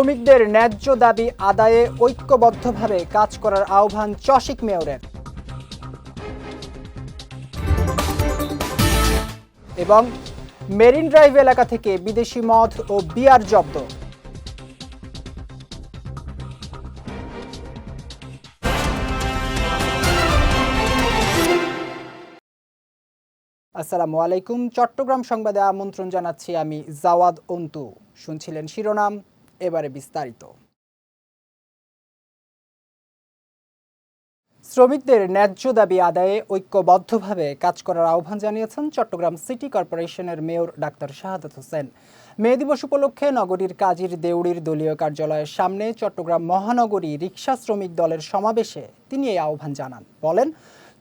শ্রমিকদের ন্যায্য দাবি আদায়ে ঐক্যবদ্ধভাবে কাজ করার আহ্বান চশিক মেয়রের। এবং মেরিন ড্রাইভ এলাকা থেকে বিদেশি মদ ও বিয়ার জব্দ। আসসালামু আলাইকুম, চট্টগ্রাম সংবাদে আমন্ত্রণ জানাচ্ছি আমি জাওয়াদ অন্তু। শুনছিলেন শিরোনাম এবারে বিস্তারিত। শ্রমিকদের ন্যায্য দাবি আদায়ে ঐক্যবদ্ধভাবে কাজ করার আহ্বান জানিয়েছেন চট্টগ্রাম সিটি কর্পোরেশনের mayor doctor Shahadat Hossain. May দিবস উপলক্ষে নগরীর কাজীর দেউড়ির দলীয় কার্যালয়ের সামনে চট্টগ্রাম মহানগরী রিক্সা শ্রমিক দলের সমাবেশে তিনি এই আহ্বান জানান। বলেন,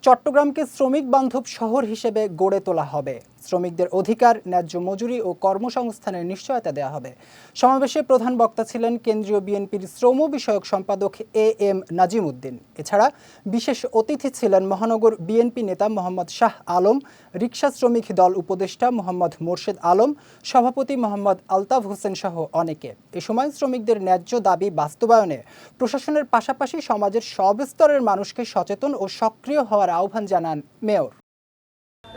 চট্টগ্রামকে শ্রমিক বান্ধব শহর হিসেবে গড়ে তোলা হবে। শ্রমিকদের অধিকার, ন্যায্য মজুরি ও কর্মসংস্থানের নিশ্চয়তা দেওয়া হবে। সমাবেশে প্রধান বক্তা ছিলেন কেন্দ্রীয় বিএনপির শ্রম বিষয়ক সম্পাদক এ এম নাজিম উদ্দিন এছাড়া বিশেষ অতিথি ছিলেন মহানগর বিএনপি নেতা মোহাম্মদ শাহ আলম রিক্সা শ্রমিক দল উপদেষ্টা মোহাম্মদ মোর্শেদ আলম, সভাপতি মোহাম্মদ আলতাফ হোসেন সহ অনেকে। এ সময় শ্রমিকদের ন্যায্য দাবি বাস্তবায়নে প্রশাসনের পাশাপাশি সমাজের সব স্তরের মানুষকে সচেতন ও সক্রিয় হওয়ার আহ্বান জানান মেয়র।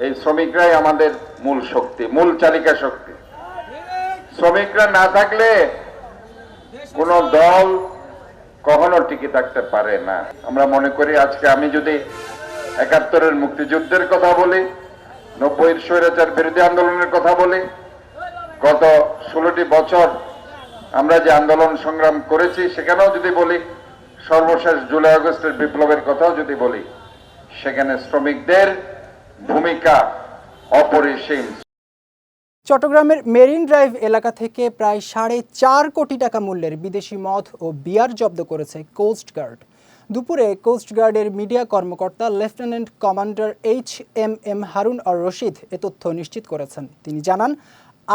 এই শ্রমিকরাই আমাদের মূল শক্তি, মূল চালিকা শক্তি। শ্রমিকরা না থাকলে কোন দল কখনো টিকে থাকতে পারে না। আমরা মনে করি আজকে আমি যদি একাত্তরের মুক্তিযুদ্ধের কথা বলি, নব্বইয়ের স্বৈরাচার বিরোধী আন্দোলনের কথা বলি, গত ষোলোটি বছর আমরা যে আন্দোলন সংগ্রাম করেছি সেখানেও যদি বলি, সর্বশেষ জুলাই আগস্টের বিপ্লবের কথাও যদি বলি, সেখানে শ্রমিকদের ভূমিকা অপরিসীম। চট্টগ্রামের মেরিন ড্রাইভ এলাকা থেকে প্রায় সাড়ে চার কোটি টাকা মূল্যের বিদেশি মদ ও বিয়ার জব্দ করেছে কোস্টগার্ড দুপুরে কোস্টগার্ডের মিডিয়া কর্মকর্তা lieutenant commander H M M Harun ar Rashid এ তথ্য নিশ্চিত করেছেন। তিনি জানান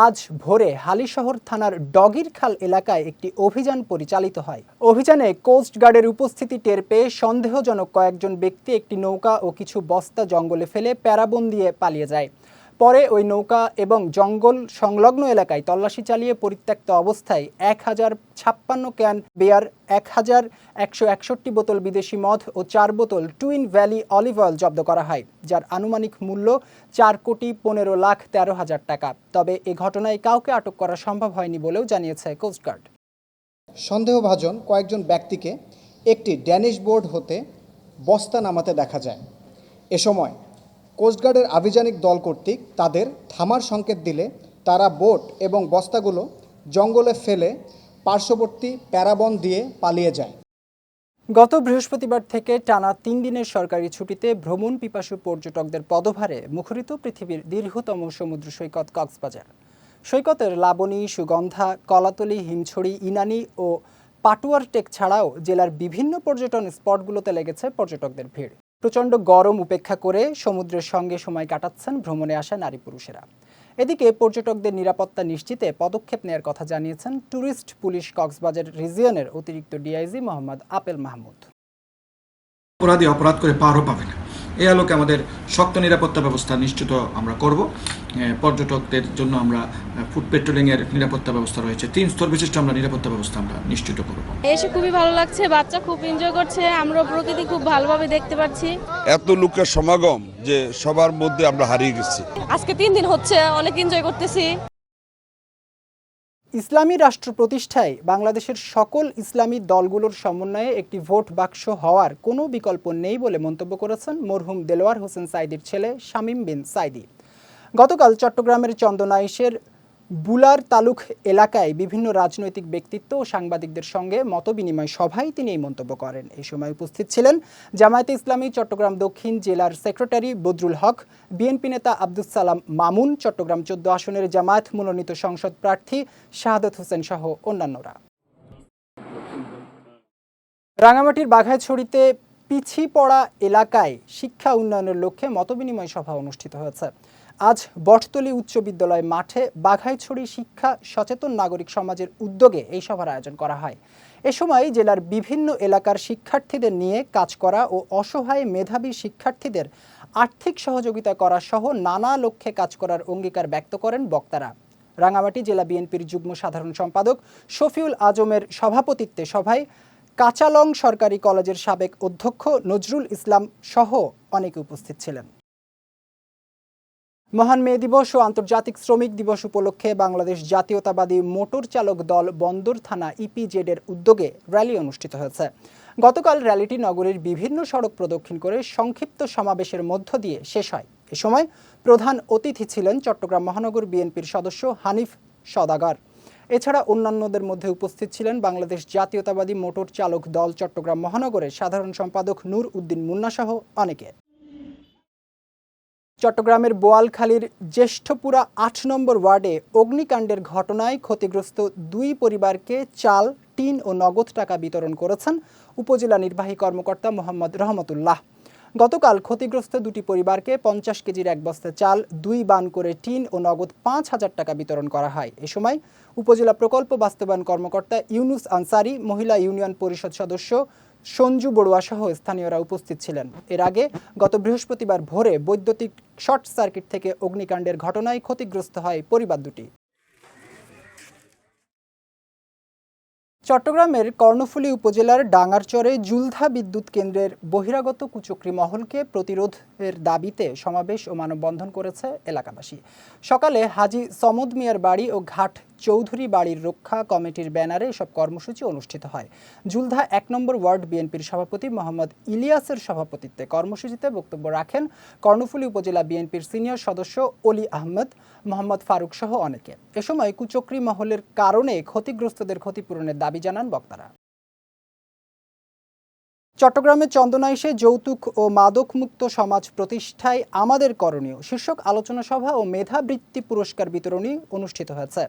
আজ ভোরে হালিশহর থানার ডগির খাল এলাকায় একটি অভিযান পরিচালিত হয়। অভিযানে কোস্টগার্ডের উপস্থিতি টের পেয়ে সন্দেহজনক কয়েকজন ব্যক্তি একটি নৌকা ও কিছু বস্তা জঙ্গলে ফেলে প্যারাবন দিয়ে পালিয়ে যায়। পরে ওই নৌকা এবং জঙ্গল সংলগ্ন এলাকায় তল্লাশি চালিয়ে পরিত্যক্ত অবস্থায় এক হাজার ছাপ্পান্ন ক্যান বেয়ার, এক হাজার একশো একষট্টি বোতল বিদেশি মদ ও চার বোতল টুইন ভ্যালি অলিভ অয়েল জব্দ করা হয়, যার আনুমানিক মূল্য চার কোটি পনেরো লাখ তেরো হাজার টাকা। তবে এ ঘটনায় কাউকে আটক করা সম্ভব হয়নি বলেও জানিয়েছে কোস্টগার্ড সন্দেহভাজন কয়েকজন ব্যক্তিকে একটি ড্যানিশ বোর্ড হতে বস্তা নামাতে দেখা যায়। এ সময় কোস্টগার্ডের আভিযানিক দল কর্তৃক তাদের থামার সংকেত দিলে তারা বোট এবং বস্তাগুলো জঙ্গলে ফেলে পার্শ্ববর্তী প্যারাবন দিয়ে পালিয়ে যায়। গত বৃহস্পতিবার থেকে টানা তিন দিনের সরকারি ছুটিতে ভ্রমণ পিপাসু পর্যটকদের পদভারে মুখরিত পৃথিবীর দীর্ঘতম সমুদ্র সৈকত কক্সবাজার। সৈকতের লাবণী, সুগন্ধা, কলাতলি, হিমছড়ি, ইনানি ও পাটুয়ার টেক ছাড়াও জেলার বিভিন্ন পর্যটন স্পটগুলোতে লেগেছে পর্যটকদের ভিড়। প্রচণ্ড গরম উপেক্ষা করে সমুদ্রের সঙ্গে সময় কাটাচ্ছেন ভ্রমণে আসা নারী পুরুষেরা। এদিকে পর্যটকদের নিরাপত্তা নিশ্চিতে পদক্ষেপ নেওয়ার কথা জানিয়েছেন ট্যুরিস্ট পুলিশ কক্সবাজার রিজিয়নের অতিরিক্ত ডিআইজি মোহাম্মদ আপেল মাহমুদ। অপরাধী অপরাধ করে পারও পাবে না। এই আলোকে আমাদের শক্ত নিরাপত্তা ব্যবস্থা নিশ্চিত আমরা করব। পর্যটকদের জন্য আমরা ফুড পেট্রোলিংয়ের নিরাপত্তা ব্যবস্থা রয়েছে। তিন স্তর বিশিষ্ট আমরা নিরাপত্তা ব্যবস্থা আমরা নিশ্চিত করব। এসে খুবই ভালো লাগছে বাচ্চা খুব এনজয় করছে আমরা প্রকৃতি খুব ভালোভাবে দেখতে পাচ্ছি। এত লোকের সমাগম যে সবার মধ্যে আমরা হারিয়ে গেছি। আজকে তিন দিন হচ্ছে অনেক এনজয় করতেছি। ইসলামী রাষ্ট্র প্রতিষ্ঠায় বাংলাদেশের সকল ইসলামী দলগুলোর সমন্বয়ে একটি ভোট বাক্স হওয়ার কোনো বিকল্প নেই বলে মন্তব্য করেছেন মরহুম দেলোয়ার হোসেন সাইদির ছেলে শামীম বিন সাইদি। গতকাল চট্টগ্রামের চন্দনাইশের বুলার তালুক এলাকায় বিভিন্ন রাজনৈতিক ব্যক্তিত্ব ও সাংবাদিকদের সঙ্গে মতবিনিময় সভায় তিনি এই মন্তব্য করেন। এই সময় উপস্থিত ছিলেন জামায়াতে ইসলামী চট্টগ্রাম দক্ষিণ জেলার সেক্রেটারি বদরুল হক, বিএনপি নেতা আব্দুস সালাম মামুন, চট্টগ্রাম চোদ্দ আসনের জামায়াত মনোনীত সংসদ প্রার্থী শাহাদত হোসেন সহ অন্যান্যরা। রাঙামাটির বাঘাইছড়িতে পিছিয়ে পড়া এলাকায় শিক্ষা উন্নয়নের লক্ষ্যে মতবিনিময় সভা অনুষ্ঠিত হয়েছে। আজ বটতলী উচ্চ বিদ্যালয় মাঠে বাঘাইছড়ি শিক্ষা সচেতন নাগরিক সমাজের উদ্যোগে এই সভার আয়োজন করা হয়। এ সময় জেলার বিভিন্ন এলাকার শিক্ষার্থীদের নিয়ে কাজ করা ও অসহায় মেধাবী শিক্ষার্থীদের আর্থিক সহযোগিতা করা সহ নানা লক্ষ্যে কাজ করার অঙ্গীকার ব্যক্ত করেন বক্তারা। রাঙামাটি জেলা বিএনপির যুগ্ম সাধারণ সম্পাদক শফিউল আজমের সভাপতিত্বে সভায় কাচালং সরকারি কলেজের সাবেক অধ্যক্ষ নজরুল ইসলাম সহ অনেকে উপস্থিত ছিলেন। মহান মে দিবস ও আন্তর্জাতিক শ্রমিক দিবস উপলক্ষে বাংলাদেশ জাতীয়তাবাদী মোটর চালক দল বন্দর থানা ইপিজেড এর উদ্যোগে র্যালি অনুষ্ঠিত হয়েছে। গতকাল র্যালিটি নগরীর বিভিন্ন সড়ক প্রদক্ষিণ করে সংক্ষিপ্ত সমাবেশের মধ্য দিয়ে শেষ হয়। এ সময় প্রধান অতিথি ছিলেন চট্টগ্রাম মহানগর বিএনপির সদস্য হানিফ সদাগর। এছাড়া অন্যান্যদের মধ্যে উপস্থিত ছিলেন বাংলাদেশ জাতীয়তাবাদী মোটর চালক দল চট্টগ্রাম মহানগরের সাধারণ সম্পাদক নূর উদ্দিন মুন্না সহ অনেকে। চট্টগ্রামের বোয়ালখালীর জ্যেষ্ঠপুরা আট নম্বর ওয়ার্ডে অগ্নিকাণ্ডের ঘটনায় ক্ষতিগ্রস্ত দুই পরিবারকে চাল, টিন ও নগদ টাকা বিতরণ করেছেন উপজেলা নির্বাহী কর্মকর্তা মোহাম্মদ রহমতুল্লাহ। গতকাল ক্ষতিগ্রস্ত দুটি পরিবারকে পঞ্চাশ কেজির এক বস্তা চাল, দুই বান করে টিন ও নগদ পাঁচ হাজার টাকা বিতরণ করা হয়। এ সময় উপজেলা প্রকল্প বাস্তবায়ন কর্মকর্তা ইউনুস আনসারি, মহিলা ইউনিয়ন পরিষদ সদস্য সঞ্জু বড়ুয়া সহ স্থানীয়রা উপস্থিত ছিলেন। এর আগে গত বৃহস্পতিবার ভোরে বৈদ্যুতিক শর্ট সার্কিট থেকে অগ্নিকাণ্ডের ঘটনায় ক্ষতিগ্রস্ত হয় পরিবার দুটি। চট্টগ্রামের কর্ণফুলী উপজেলার ডাঙ্গারচরে জুলধা বিদ্যুৎ কেন্দ্রের বহিরাগত কুচক্রি মহলকে প্রতিরোধের দাবিতে সমাবেশ ও মানববন্ধন করেছে এলাকাবাসী। সকালে হাজি সমদ মিয়ার বাড়ি ও ঘাট চৌধুরী বাড়ির রক্ষা কমিটির ব্যানারে এসব কর্মসূচি অনুষ্ঠিত হয়। জুলধা এক নম্বর ওয়ার্ড বিএনপির সভাপতি মোহাম্মদ ইলিয়াসের সভাপতিত্বে কর্মসূচিতে বক্তব্য রাখেন কর্ণফুলী উপজেলা বিএনপির সিনিয়র সদস্য অলি আহমেদ, মোহাম্মদ ফারুক সহ অনেকে। এ সময় কুচক্রি মহলের কারণে ক্ষতিগ্রস্তদের ক্ষতিপূরণের দাবি জানান বক্তারা। চট্টগ্রামের চন্দনাইশে যৌতুক ও মাদকমুক্ত সমাজ প্রতিষ্ঠায় আমাদের করণীয়। শীর্ষক আলোচনা সভা ও মেধাবৃত্তি পুরস্কার বিতরণী অনুষ্ঠিত হয়েছে।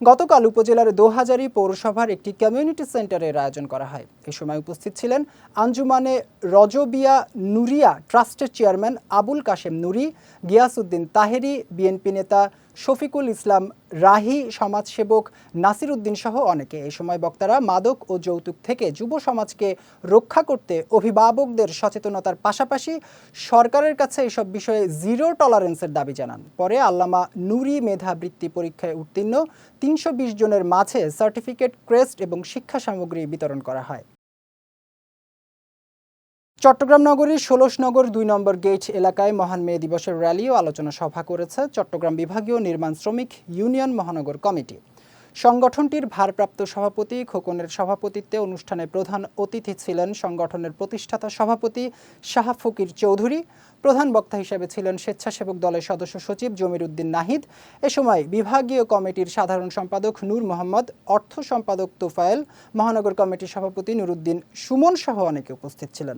গতকাল উপজেলার দোহাজারি পৌরসভার একটি কমিউনিটি সেন্টারের আয়োজন করা হয়। এ সময় উপস্থিত ছিলেন আঞ্জুমানে রজবিয়া নুরিয়া ট্রাস্টের চেয়ারম্যান আবুল কাশেম নুরি, গিয়াসউদ্দিন তাহেরি, বিএনপি নেতা শফিকুল ইসলাম রাহি, সমাজসেবক নাসির উদ্দিন সহ অনেকে। এই সময় বক্তারা মাদক ও যৌতুক থেকে যুব সমাজকে রক্ষা করতে অভিভাবকদের সচেতনতার পাশাপাশি সরকারের কাছে এসব বিষয়ে জিরো টলারেন্সের দাবি জানান। পরে আল্লামা নুরি মেধাবৃত্তি পরীক্ষায় উত্তীর্ণ। তিনশো বিশ জনের মাঝে সার্টিফিকেট, ক্রেস্ট এবং শিক্ষা সামগ্রী বিতরণ করা হয়। চট্টগ্রাম নগরীর ষোলশনগর দুই নম্বর গেট এলাকায় মহান মে দিবসের র্যালি ও আলোচনা সভা করেছে চট্টগ্রাম বিভাগীয় নির্মাণ শ্রমিক ইউনিয়ন মহানগর কমিটি। সংগঠনটির ভারপ্রাপ্ত সভাপতি, খোকনের সভাপতিত্বে অনুষ্ঠানে প্রধান অতিথি ছিলেন সংগঠনের প্রতিষ্ঠাতা সভাপতি শাহ ফকির চৌধুরী প্রধান বক্তা হিসেবে ছিলেন স্বেচ্ছাসেবক দলের সদস্য সচিব জমির উদ্দিন নাহিদ। এ সময় বিভাগীয় কমিটির সাধারণ সম্পাদক নূর মোহাম্মদ, অর্থ সম্পাদক তোফায়েল, মহানগর কমিটির সভাপতি নুরুদ্দিন সুমন সহ অনেকে উপস্থিত ছিলেন।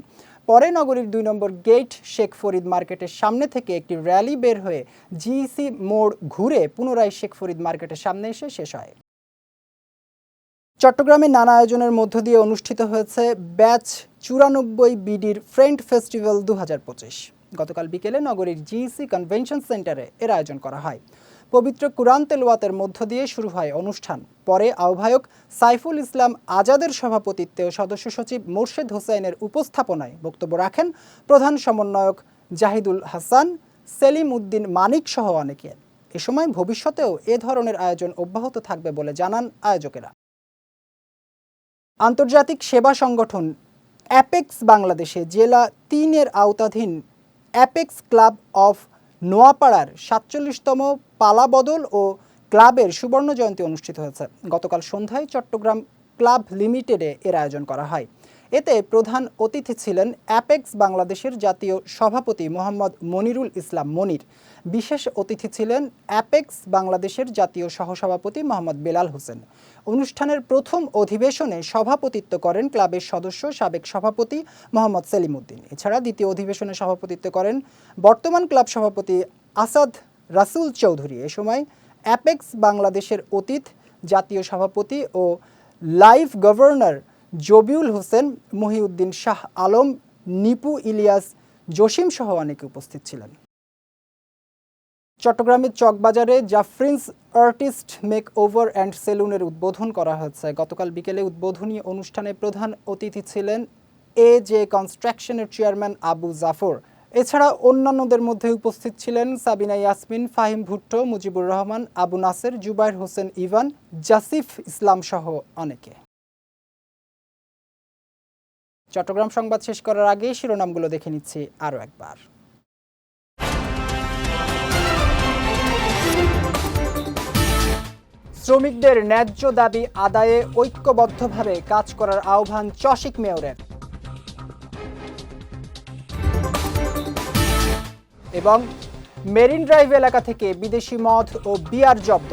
পরে নগরীর দুই নম্বর গেট শেখ ফরিদ মার্কেটের সামনে থেকে একটি র্যালি বের হয়ে জিইসি মোড় ঘুরে পুনরায় শেখ ফরিদ মার্কেটের সামনে এসে শেষ হয়। চট্টগ্রামে নানা আয়োজনের মধ্য দিয়ে অনুষ্ঠিত হয়েছে ব্যাচ চুরানব্বই বিডির ফ্রেন্ড ফেস্টিভ্যাল দু হাজার পঁচিশ। গতকাল বিকেলে নগরীর জিইসি কনভেনশন সেন্টারে এর আয়োজন করা হয়। পবিত্র কুরআন তেলাওয়াতের মধ্য দিয়ে শুরু হয় অনুষ্ঠান। পরে আহ্বায়ক সাইফুল ইসলাম আজাদের সভাপতিত্বে ও সদস্য সচিব মোর্শেদ হোসেনের উপস্থাপনায় বক্তব্য রাখেন প্রধান সমন্বয়ক জাহিদুল হাসান, সেলিম উদ্দিন মানিক সহ অনেকে। এ সময় ভবিষ্যতেও এ ধরনের আয়োজন অব্যাহত থাকবে বলে জানান আয়োজকেরা। আন্তর্জাতিক সেবা সংগঠন অ্যাপেক্স বাংলাদেশে জেলা তিনের আওতাধীন অ্যাপেক্স ক্লাব অফ নোয়াপাড়ার সাতচল্লিশতম পালাবদল ও ক্লাবের সুবর্ণ জয়ন্তী অনুষ্ঠিত হয়েছে। গতকাল সন্ধ্যায় চট্টগ্রাম ক্লাব লিমিটেডে এর আয়োজন করা হয়। এতে প্রধান অতিথি ছিলেন অ্যাপেক্স বাংলাদেশের জাতীয় সভাপতি মোহাম্মদ মনিরুল ইসলাম মনির। বিশেষ অতিথি ছিলেন অ্যাপেক্স বাংলাদেশের জাতীয় সহসভাপতি মোহাম্মদ বেলাল হোসেন। অনুষ্ঠানের প্রথম অধিবেশনে সভাপতিত্ব করেন ক্লাবের সদস্য সাবেক সভাপতি মোহাম্মদ সেলিম উদ্দিন এছাড়া দ্বিতীয় অধিবেশনে সভাপতিত্ব করেন বর্তমান ক্লাব সভাপতি আসাদ রাসুল চৌধুরী। এ সময় অ্যাপেক্স বাংলাদেশের অতীত, জাতীয় সভাপতি ও লাইভ গভর্নর জবিউল হোসেন, মহিউদ্দিন শাহ আলম, নিপু ইলিয়াস জসিম সহ অনেকে উপস্থিত ছিলেন। চট্টগ্রামের চকবাজারে Jafrin's artist make over and সেলুনের উদ্বোধন করা হয়েছে। গতকাল বিকেলে উদ্বোধনী অনুষ্ঠানে প্রধান অতিথি ছিলেন এ জে কনস্ট্রাকশনের চেয়ারম্যান আবু জাফর। এছাড়া অন্যান্যদের মধ্যে উপস্থিত ছিলেন সাবিনা ইয়াসমিন, ফাহিম ভুট্টো, মুজিবুর রহমান, আবু নাসের, জুবাইর হোসেন ইভান, জাসিফ ইসলাম সহ অনেকে। চট্টগ্রাম সংবাদ শেষ করার আগে শিরোনামগুলো দেখে নিচ্ছি আরও একবার। শ্রমিকদের ন্যায্য দাবি আদায়ে ঐক্যবদ্ধভাবে কাজ করার আহ্বান চশিক মেয়রের। এবং মেরিন ড্রাইভ এলাকা থেকে বিদেশি মদ ও বিয়ার জব্দ।